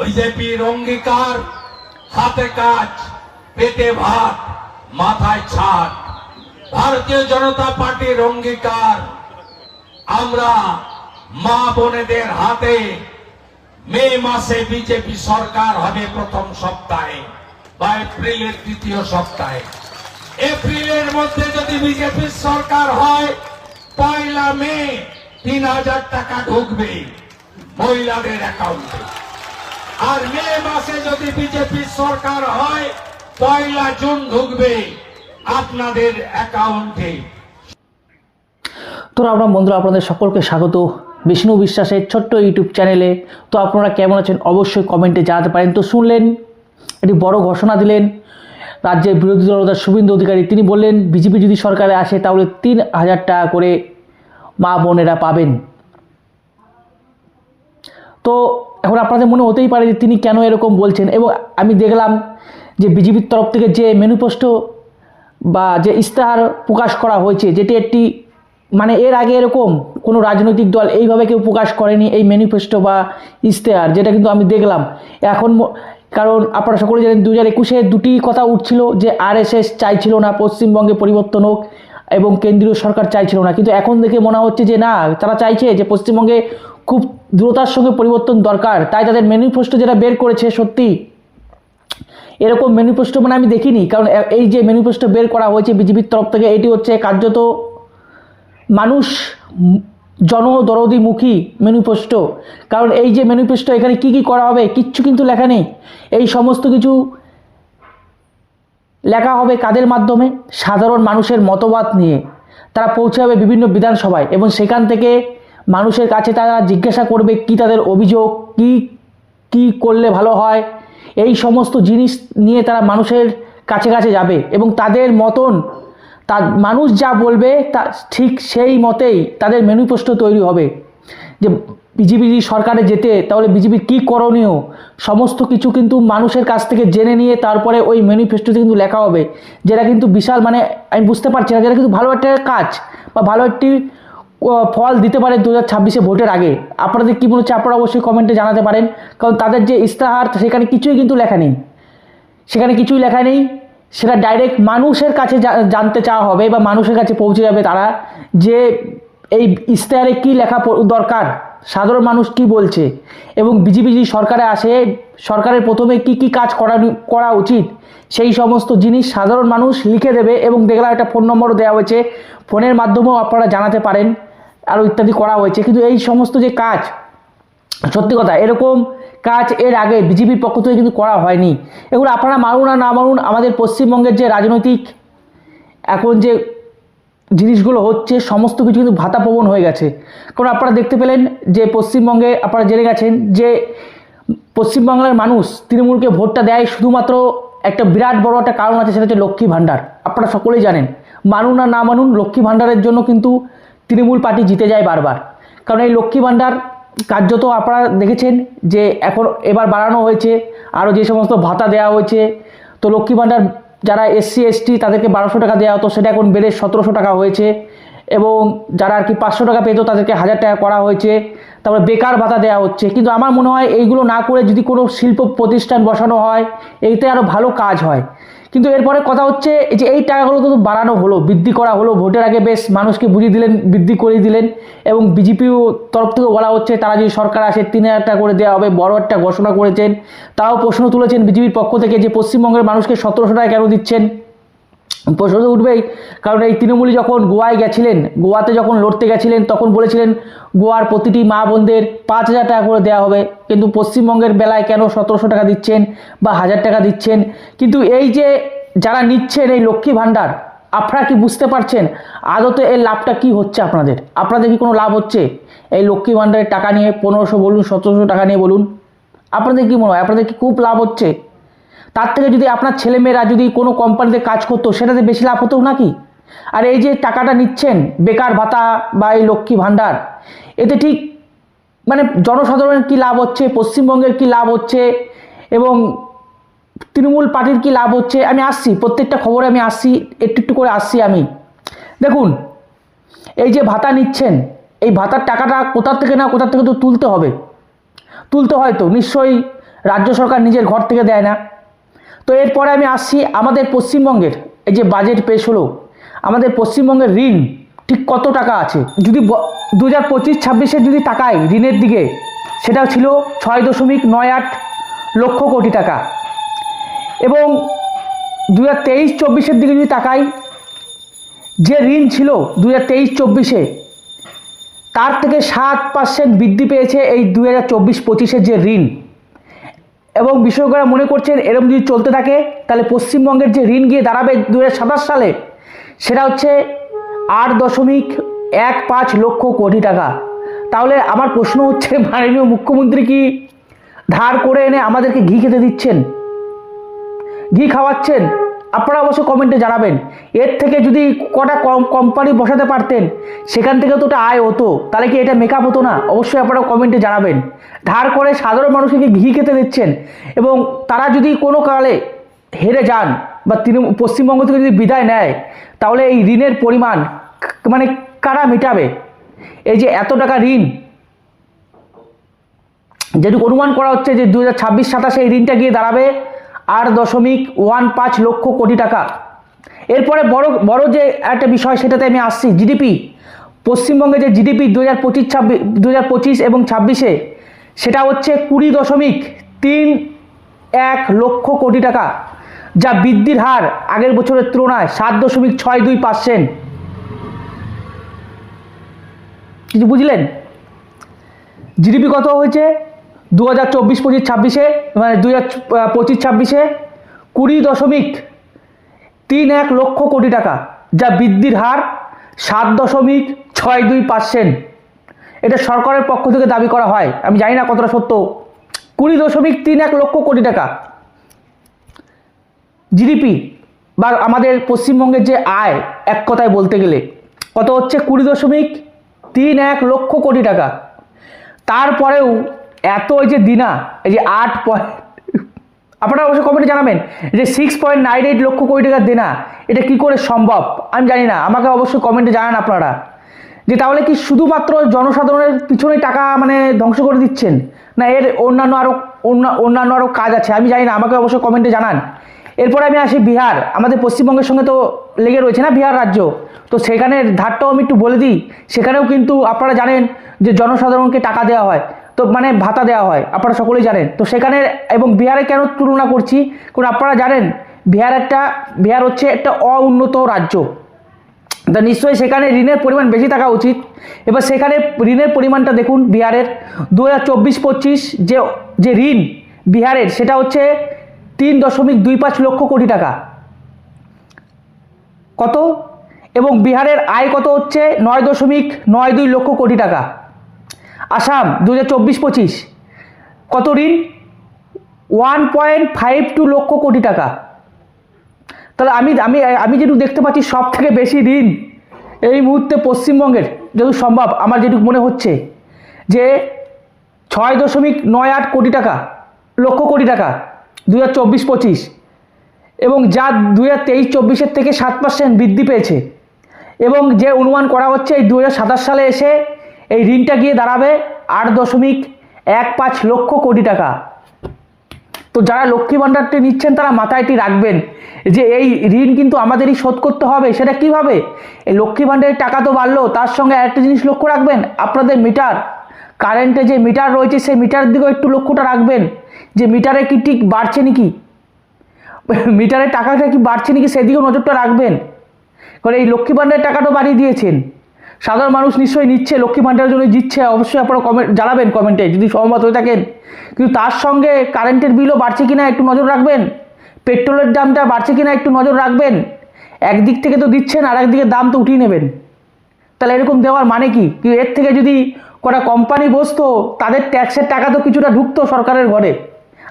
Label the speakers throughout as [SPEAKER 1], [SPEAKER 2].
[SPEAKER 1] বিজেপির অঙ্গীকার হাতে কাজ, পেটে ভাত, মাথায় ছাদ। ভারতীয় জনতা পার্টির অঙ্গীকার আমরা মা বোনেদের হাতে মে মাসে বিজেপি সরকার হবে প্রথম সপ্তাহে বা এপ্রিলের দ্বিতীয় সপ্তাহে। এপ্রিলের মধ্যে যদি বিজেপির সরকার হয়, পয়লা মে তিন হাজার টাকা ঢুকবে মহিলাদের অ্যাকাউন্টে। আর মে মাসে যদি বিজেপির সরকার হয়, পয়লা জুন ঢুকবে আপনাদের অ্যাকাউন্টে।
[SPEAKER 2] তো আমরা বন্ধুরা, আপনাদের সকলকে স্বাগত। বিষ্ণু বিশ্বাসের ছোট্ট ইউটিউব চ্যানেলে। তো আপনারা কেমন আছেন? অবশ্যই কমেন্টে জানাতে পারেন। তো শুনলেন, একটি বড় ঘোষণা দিলেন রাজ্যের বিরোধী দলনেতা শুভেন্দু অধিকারী। তিনি বললেন, বিজেপি যদি সরকারে আসে, তাহলে তিন হাজার টাকা করে মা বোনেরা পাবেন। তো এখন আপনাদের মনে হতেই পারে যে তিনি কেন এরকম বলছেন। এবং আমি দেখলাম যে বিজেপির তরফ থেকে যে ম্যানিফেস্টো বা যে ইস্তাহার প্রকাশ করা হয়েছে, যেটি একটি মানে এর আগে এরকম কোনো রাজনৈতিক দল এইভাবে কেউ প্রকাশ করেনি এই ম্যানিফেস্টো বা ইস্তেহার যেটা কিন্তু আমি দেখলাম। এখন কারণ আপনারা সকলে জানেন দু হাজার একুশে দুটি কথা উঠছিল যে আরএসএস চাইছিল না পশ্চিমবঙ্গে পরিবর্তন হোক এবং কেন্দ্রীয় সরকার চাইছিল না। কিন্তু এখন দেখে মনে হচ্ছে যে না, তারা চাইছে যে পশ্চিমবঙ্গে খুব দ্রুততার সঙ্গে পরিবর্তন দরকার। তাই তাদের ম্যানিফেস্টো যেটা বের করেছে, সত্যি, এরকম ম্যানিফেস্টো মানে আমি দেখিনি। কারণ এই যে ম্যানিফেস্টো বের করা হয়েছে বিজেপির তরফ থেকে, এটি হচ্ছে কার্যত মানুষ, জনদরদিমুখী ম্যানিফেস্টো। কারণ এই যে ম্যানিফেস্টো, এখানে কি কি করা হবে, কিচ্ছু কিন্তু লেখা নেই। এই সমস্ত কিছু লেখা হবে কাদের মাধ্যমে? সাধারণ মানুষের মতবাদ নিয়ে। তারা পৌঁছাবে বিভিন্ন বিধানসভায় এবং সেখান থেকে মানুষের কাছে তারা জিজ্ঞাসা করবে কি তাদের অভিযোগ, কি কি করলে ভালো হয়? এই সমস্ত জিনিস নিয়ে তারা মানুষের কাছে কাছে যাবে এবং তাদের মতন তা মানুষ যা বলবে তা ঠিক সেই মতেই তাদের ম্যানিফেস্টো তৈরি হবে। যে বিজেপি যদি সরকারে যেতে, তাহলে বিজেপির কী করণীয়? সমস্ত কিছু কিন্তু মানুষের কাছ থেকে জেনে নিয়ে তারপরে ওই ম্যানিফেস্টোতে কিন্তু লেখা হবে। যেটা কিন্তু বিশাল মানে আমি বুঝতে পারছি না, যেটা কিন্তু ভালো একটা কাজ বা ভালো একটি ফল দিতে পারে দু হাজার ছাব্বিশে ভোটের আগে। আপনাদের কী মনে হচ্ছে আপনারা অবশ্যই কমেন্টে জানাতে পারেন। কারণ তাদের যে ইস্তাহার, সেখানে কিছুই কিন্তু লেখা নেই। সেখানে কিছুই লেখা নেই। সেটা ডাইরেক্ট মানুষের কাছে জানতে চাওয়া হবে বা মানুষের কাছে পৌঁছে যাবে তারা যে এই ইশতেহারে কী লেখা দরকার, সাধারণ মানুষ কি বলছে এবং বিজেপি যদি সরকারে আসে, সরকারের প্রথমে কি কি কাজ করা করা উচিত, সেই সমস্ত জিনিস সাধারণ মানুষ লিখে দেবে এবং দেখলাম একটা ফোন নম্বরও দেওয়া হয়েছে। ফোনের মাধ্যমেও আপনারা জানাতে পারেন। আরও ইত্যাদি করা হয়েছে। কিন্তু এই সমস্ত যে কাজ, সত্যি কথা, এরকম কাজ এর আগে বিজেপির পক্ষ থেকে কিন্তু করা হয়নি। এগুলো আপনারা মানুন আর না মানুন, আমাদের পশ্চিমবঙ্গের যে রাজনৈতিক এখন যে জিনিসগুলো হচ্ছে, সমস্ত কিছু কিন্তু ভাতাপবন হয়ে গেছে। কারণ আপনারা দেখতে পেলেন যে পশ্চিমবঙ্গে আপনারা জেনে গেছেন যে পশ্চিমবাংলার মানুষ তৃণমূলকে ভোটটা দেয় শুধুমাত্র একটা বিরাট বড় একটা কারণ আছে, সেটা হচ্ছে লক্ষ্মী ভাণ্ডার। আপনারা সকলেই জানেন। মানুন আর না মানুন, লক্ষ্মী ভাণ্ডারের জন্য কিন্তু তৃণমূল পার্টি জিতে যায় বারবার। কারণ এই লক্ষ্মী ভাণ্ডার কার্যত আপনারা দেখেছেন যে এখন এবার বাড়ানো হয়েছে, আরও যে সমস্ত ভাতা দেওয়া হয়েছে, তো লক্ষ্মী ভাণ্ডার যারা এসসি, এসটি তাদেরকে বারোশো টাকা দেওয়া হতো, সেটা এখন বেড়ে সতেরোশো টাকা হয়েছে এবং যারা আর কি পাঁচশো টাকা পেতো তাদেরকে হাজার টাকা করা হয়েছে, তারপরে বেকার ভাতা দেওয়া হচ্ছে। কিন্তু আমার মনে হয় এইগুলো না করে যদি কোনো শিল্প প্রতিষ্ঠান বসানো হয়, এইতে আরও ভালো কাজ হয়। কিন্তু এরপরে কথা হচ্ছে যে এই টাকাগুলো কিন্তু বাড়ানো হলো, বৃদ্ধি করা হলো, ভোটের আগে বেশ মানুষকে বুঝিয়ে দিলেন, বৃদ্ধি করে দিলেন এবং বিজেপিও তরফ থেকে বলা হচ্ছে তারা যদি সরকার আসে তিন হাজার টাকা করে দেওয়া হবে, বড় একটা ঘোষণা করেছেন। তাও প্রশ্ন তুলেছেন বিজেপির পক্ষ থেকে যে পশ্চিমবঙ্গের মানুষকে সতেরোশো টাকা কেন দিচ্ছেন? প্রশ্ন তো উঠবেই। কারণ এই তৃণমূলী যখন গোয়ায় গেছিলেন, গোয়াতে যখন লড়তে গেছিলেন, তখন বলেছিলেন, গোয়ার প্রতিটি মা বোনদের পাঁচ হাজার টাকা করে দেওয়া হবে। কিন্তু পশ্চিমবঙ্গের বেলায় কেন সতেরোশো টাকা দিচ্ছেন বা হাজার টাকা দিচ্ছেন? কিন্তু এই যে যারা নিচ্ছেন এই লক্ষ্মী ভাণ্ডার, আপনারা কি বুঝতে পারছেন আদতে এর লাভটা কি হচ্ছে আপনাদের? আপনাদের কি কোনো লাভ হচ্ছে? এই লক্ষ্মী ভাণ্ডারের টাকা নিয়ে পনেরোশো বলুন, সতেরোশো টাকা নিয়ে বলুন। আপনাদের কি মনে হয়? আপনাদের কি খুব লাভ হচ্ছে? তার থেকে যদি আপনার ছেলেমেয়েরা যদি কোনো কোম্পানিতে কাজ করতো, সেটাতে বেশি লাভ হতো নাকি? আর এই যে টাকাটা নিচ্ছেন, বেকার ভাতা বা এই লক্ষ্মী ভাণ্ডার, এতে ঠিক মানে জনসাধারণের কি লাভ হচ্ছে, পশ্চিমবঙ্গের কি লাভ হচ্ছে, এবং তৃণমূল পার্টির কি লাভ হচ্ছে? আমি আসছি, প্রত্যেকটা খবরে আমি আসছি, একটু একটু করে আসছি আমি। দেখুন, এই যে ভাতা নিচ্ছেন, এই ভাতার টাকাটা কোথার থেকে না কোথার থেকে তো তুলতে হবে। তুলতে হয় তো, নিশ্চয়ই রাজ্য সরকার নিজের ঘর থেকে দেয় না। তো এরপরে আমি আসছি আমাদের পশ্চিমবঙ্গের, এই যে বাজেট পেশ হলো, আমাদের পশ্চিমবঙ্গের ঋণ, ঠিক কত টাকা আছে? যদি দু হাজার পঁচিশ, ছাব্বিশে যদি তাকাই ঋণের দিকে, সেটা ছিল ছয় দশমিক নয় আট লক্ষ কোটি টাকা। এবং দু হাজার তেইশ, চব্বিশের দিকে যদি তাকাই, যে ঋণ ছিল দু হাজার তেইশ, চব্বিশে, তার থেকে সাত পার্সেন্ট বৃদ্ধি পেয়েছে এই দু হাজার চব্বিশ, পঁচিশের যে ঋণ। এবং বিশেষজ্ঞরা মনে করছেন এরম যদি চলতে থাকে, তাহলে পশ্চিমবঙ্গের যে ঋণ গিয়ে দাঁড়াবে দু হাজার সাতাশ সালে, সেটা হচ্ছে আট দশমিক এক পাঁচ লক্ষ কোটি টাকা। তাহলে আমার প্রশ্ন হচ্ছে, মাননীয় মুখ্যমন্ত্রী কি ধার করে এনে আমাদেরকে ঘি খেতে দিচ্ছেন? ঘি খাওয়াচ্ছেন? আপনারা অবশ্য কমেন্টে জানাবেন। এর থেকে যদি কটা কম কোম্পানি বসাতে পারতেন, সেখান থেকে তো ওটা আয় হতো। তাহলে কি এটা মেকআপ হতো না? অবশ্যই আপনারা কমেন্টে জানাবেন। ধার করে সাধারণ মানুষকে ঘি খেতে দিচ্ছেন এবং তারা যদি কোনো কালে হেরে যান বা তৃণমূল পশ্চিমবঙ্গ থেকে যদি বিদায় নেয়, তাহলে এই ঋণের পরিমাণ মানে কারা মেটাবে? এই যে এত টাকা ঋণ, যেটুকু অনুমান করা হচ্ছে যে দু হাজার ছাব্বিশ সাতাশে এই ঋণটা গিয়ে দাঁড়াবে আট দশমিক ওয়ান পাঁচ লক্ষ কোটি টাকা। এরপরে বড় বড় যে একটা বিষয় সেটাতে আমি আসছি জিডিপি পশ্চিমবঙ্গে যে জিডিপি দু হাজার পঁচিশ ছাব্বিশ দু হাজার পঁচিশ এবং ছাব্বিশে, সেটা হচ্ছে কুড়ি দশমিক তিন এক লক্ষ কোটি টাকা, যা বৃদ্ধির হার আগের বছরের তুলনায় সাত দশমিক ছয় দুই পার্সেন্ট। কিছু বুঝলেন? জিডিপি কত হয়েছে? দু হাজার চব্বিশ, পঁচিশ, ছাব্বিশে মানে দু হাজার পঁচিশ, ছাব্বিশে কুড়ি দশমিক তিন এক লক্ষ কোটি টাকা, যা বৃদ্ধির হার সাত দশমিক ছয় দুই পার্সেন্ট এটা সরকারের পক্ষ থেকে দাবি করা হয়। আমি জানি না কতটা সত্য। কুড়ি দশমিক তিন এক লক্ষ কোটি টাকা। জিডিপি বা আমাদের পশ্চিমবঙ্গের যে আয়, এক কথায় বলতে গেলে, কত হচ্ছে? কুড়ি দশমিক তিন এক লক্ষ কোটি টাকা। তারপরেও এত ওই যে দিনা, এই যে আট পয়েন্ট আপনারা অবশ্যই কমেন্টে জানাবেন যে six point nine eight lakh crore টাকার দেনা, এটা কি করে সম্ভব? আমি জানি না, আমাকে অবশ্যই কমেন্টে জানান আপনারা। যে তাহলে কি শুধুমাত্র জনসাধারণের পিছনে টাকা মানে ধ্বংস করে দিচ্ছেন? না এর অন্যান্য আরও অন্যান্য আরও কাজ আছে? আমি জানি না, আমাকে অবশ্যই কমেন্টে জানান। এরপরে আমি আসি বিহার। আমাদের পশ্চিমবঙ্গের সঙ্গে তো লেগে রয়েছে না বিহার রাজ্য? তো সেখানের ধারটাও আমি একটু বলে দিই। সেখানেও কিন্তু আপনারা জানেন যে জনসাধারণকে টাকা দেওয়া হয়। তো মানে ভাতা দেওয়া হয়, আপনারা সকলেই জানেন। তো সেখানে এবং বিহারে কেন তুলনা করছি? কারণ আপনারা জানেন, বিহার একটা, বিহার হচ্ছে একটা অউন্নত রাজ্য। তা নিশ্চয়ই সেখানে ঋণের পরিমাণ বেশি থাকা উচিত। এবার সেখানে ঋণের পরিমাণটা দেখুন বিহারের। দু হাজার চব্বিশ পঁচিশ যে যে ঋণ বিহারের, সেটা হচ্ছে তিন দশমিক দুই পাঁচ লক্ষ কোটি টাকা। কত? এবং বিহারের আয় কত হচ্ছে? নয় দশমিক নয় দুই লক্ষ কোটি টাকা। আসাম দু হাজার চব্বিশ পঁচিশ। কত ঋণ? One point five two lakh crore টাকা। তাহলে আমি আমি আমি যেটুকু দেখতে পাচ্ছি সব থেকে বেশি ঋণ এই মুহূর্তে পশ্চিমবঙ্গের যতটুকু সম্ভব, আমার যেটুকু মনে হচ্ছে যে ছয় দশমিক নয় আট কোটি টাকা, লক্ষ কোটি টাকা দু হাজার চব্বিশ পঁচিশ। এবং যা দু হাজার তেইশ চব্বিশের থেকে সাত পার্সেন্ট বৃদ্ধি পেয়েছে। এবং যে অনুমান করা হচ্ছে, এই দু হাজার সাতাশ সালে এসে এই ঋণটা গিয়ে দাঁড়াবে আট দশমিক এক পাঁচ লক্ষ কোটি টাকা। তো যারা লক্ষ্মী ভাণ্ডারটি নিচ্ছেন, তারা মাথায় এটি রাখবেন যে এই ঋণ কিন্তু আমাদেরই শোধ করতে হবে। সেটা কীভাবে? এই লক্ষ্মী ভাণ্ডারের টাকা তো বাড়লো, তার সঙ্গে একটা জিনিস লক্ষ্য রাখবেন, আপনাদের মিটার, কারেন্টে যে মিটার রয়েছে, সেই মিটারের দিকেও একটু লক্ষ্যটা রাখবেন যে মিটারে কি ঠিক বাড়ছে নাকি? মিটারের টাকাটা কি বাড়ছে নাকি, সেদিকেও নজরটা রাখবেন। কারণ এই লক্ষ্মী ভাণ্ডারের টাকাটা বাড়িয়ে দিয়েছেন। সাধারণ মানুষ নিশ্চয়ই নিচ্ছে, লক্ষ্মী ভাণ্ডারের জন্য জিতছে, অবশ্যই আপনারা কমেন্ট জানাবেন কমেন্টে যদি সহমত হয়ে থাকেন। কিন্তু তার সঙ্গে কারেন্টের বিলও বাড়ছে কিনা একটু নজর রাখবেন। পেট্রোলের দামটা বাড়ছে কিনা একটু নজর রাখবেন। একদিক থেকে তো দিচ্ছেন আর একদিকে দাম তো উঠিয়ে নেবেন। তাহলে এরকম দেওয়ার মানে কি? কিন্তু এর থেকে যদি কটা কোম্পানি বসতো, তাদের ট্যাক্সের টাকা তো কিছুটা ঢুকতো সরকারের ঘরে।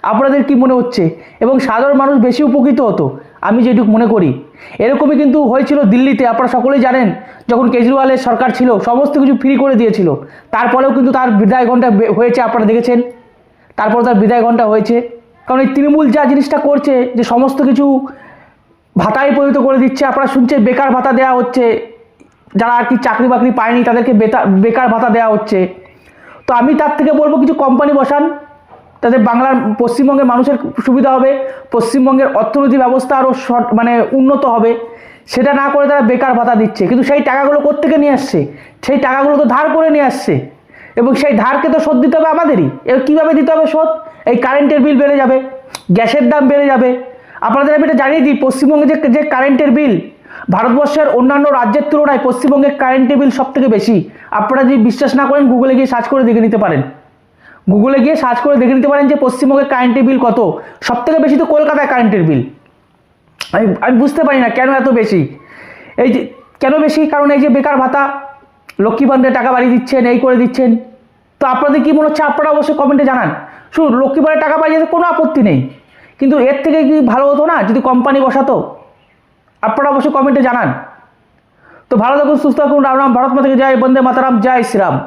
[SPEAKER 2] আপনাদের কি মনে হচ্ছে? এবং সাধারণ মানুষ বেশি উপকৃত হতো। আমি যেটুকু মনে করি। এরকমই কিন্তু হয়েছিল দিল্লিতে, আপনারা সকলেই জানেন, যখন কেজরিওয়ালের সরকার ছিল, সমস্ত কিছু ফ্রি করে দিয়েছিল। তারপরেও কিন্তু তার বিদায় ঘণ্টা বে- হয়েছে, আপনারা দেখেছেন। তারপর তার বিদায় ঘণ্টা হয়েছে। কারণ এই তৃণমূল যা জিনিসটা করছে, যে সমস্ত কিছু ভাতায় পরিণত করে দিচ্ছে, আপনারা শুনছেন, বেকার ভাতা দেওয়া হচ্ছে। যারা আর কি চাকরি বাকরি পায়নি, তাদেরকে বেকার ভাতা দেওয়া হচ্ছে। তো আমি তার থেকে বলব, কিছু কোম্পানি বসান। তাতে বাংলার পশ্চিমবঙ্গের মানুষের সুবিধা হবে, পশ্চিমবঙ্গের অর্থনীতি ব্যবস্থা আরও মানে উন্নত হবে। সেটা না করে তারা বেকার ভাতা দিচ্ছে। কিন্তু সেই টাকাগুলো কোত্থেকে নিয়ে আসছে? সেই টাকাগুলো তো ধার করে নিয়ে আসছে। এবং সেই ধারকে তো শোধ দিতে হবে আমাদেরই। এবার কীভাবে দিতে হবে শোধ? এই কারেন্টের বিল বেড়ে যাবে, গ্যাসের দাম বেড়ে যাবে। আপনাদের আমি এটা জানিয়ে দিই, পশ্চিমবঙ্গে যে যে কারেন্টের বিল, ভারতবর্ষের অন্যান্য রাজ্যের তুলনায় পশ্চিমবঙ্গের কারেন্টের বিল সব থেকে বেশি। আপনারা যদি বিশ্বাস না করেন গুগলে গিয়ে সার্চ করে দেখে নিতে পারেন। গুগলে গিয়ে সার্চ করে দেখে নিতে পারেন যে পশ্চিমবঙ্গের কারেন্টের বিল কত। সব থেকে বেশি তো কলকাতায় কারেন্টের বিল আমি আমি বুঝতে পারি না কেন এত বেশি। এই যে, কেন বেশি? কারণ এই যে বেকার ভাতা, লক্ষ্মী ভাণ্ডারে টাকা বাড়িয়ে দিচ্ছেন, এই করে দিচ্ছেন। তো আপনাদের কী মনে হচ্ছে? আপনারা অবশ্যই কমেন্টে জানান। শুধু লক্ষ্মী ভাণ্ডারে টাকা বাড়িয়ে দিতে কোনো আপত্তি নেই। কিন্তু এর থেকে কি ভালো হতো না? যদি কোম্পানি বসাতো। আপনারা অবশ্যই কমেন্টে জানান। তো ভালো থাকুন, সুস্থ থাকুন। রাম রাম, ভারত মাতাকে জয়, বন্দে মাতারাম, জয় শ্রীরাম।